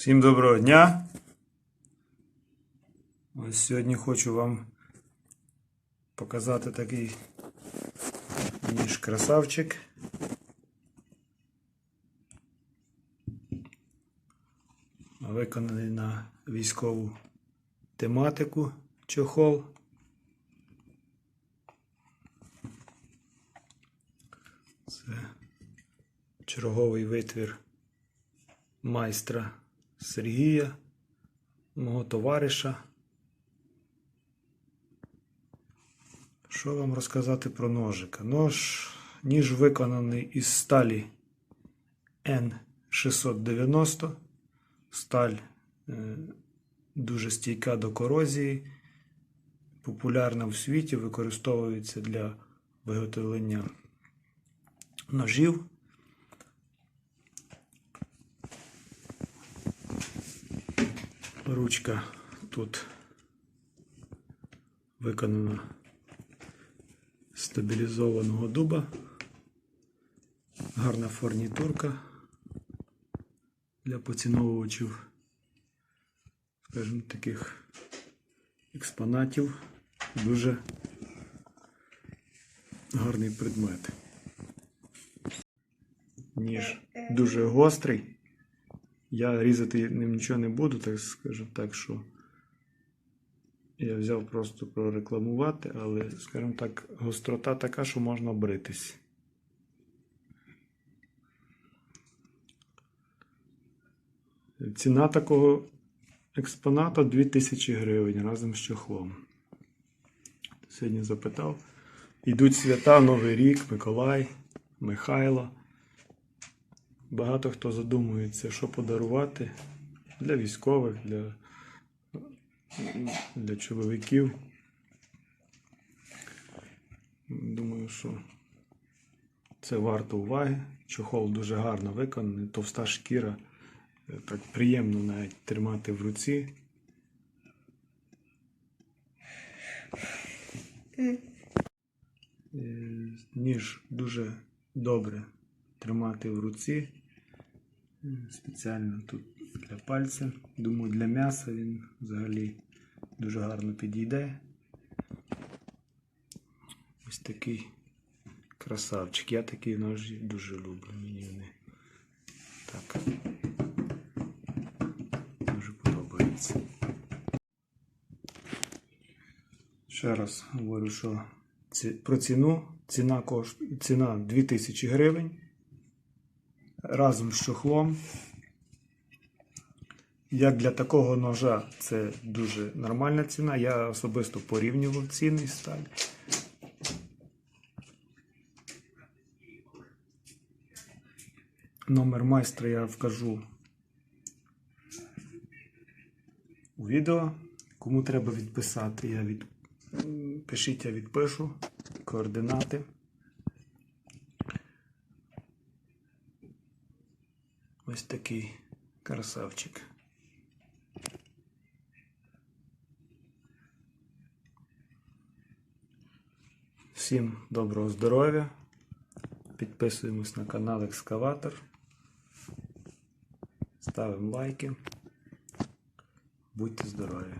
Всім доброго дня. Ось сьогодні хочу вам показати такий ніж красавчик. Виконаний на військову тематику чохол. Це черговий витвір майстра Сергія, мого товариша. Що вам розказати про ножика? Нож, ніж виконаний із сталі N690. Сталь е, дуже стійка до корозії, популярна в світі, використовується для виготовлення ножів. Ручка тут виконана з стабілізованого дуба. Гарна фурнітурка для поціновувачів, скажімо, таких експонатів. Дуже гарний предмет. Ніж дуже гострий. Я різати ним нічого не буду, так скажу так, що я взяв просто прорекламувати, але, скажімо так, гострота така, що можна бритись. Ціна такого експоната 2000 гривень разом з чохлом. Сьогодні запитав. Йдуть свята, Новий рік, Миколай, Михайло. Багато хто задумується, що подарувати для військових, для, для чоловіків. Думаю, що це варто уваги. Чохол дуже гарно виконаний, товста шкіра. Так приємно навіть тримати в руці. Е, Ніж дуже добре тримати в руці. Спеціально тут для пальця. Думаю, для м'яса він взагалі дуже гарно підійде. Ось такий красавчик. Я такі ножі дуже люблю. Мені вони так дуже подобаються. Ще раз говорю, що про ціну. Ціна коштує ціна 2000 гривень. Разом з чохлом. Як для такого ножа це дуже нормальна ціна. Я особисто порівнював ціни сталь. Номер майстра я вкажу у відео. Кому треба відписати, я від... пишіть, я відпишу координати. Ось такий красавчик. Всім доброго здоров'я. Підписуємось на канал Екскаватор. Ставимо лайки. Будьте здорові!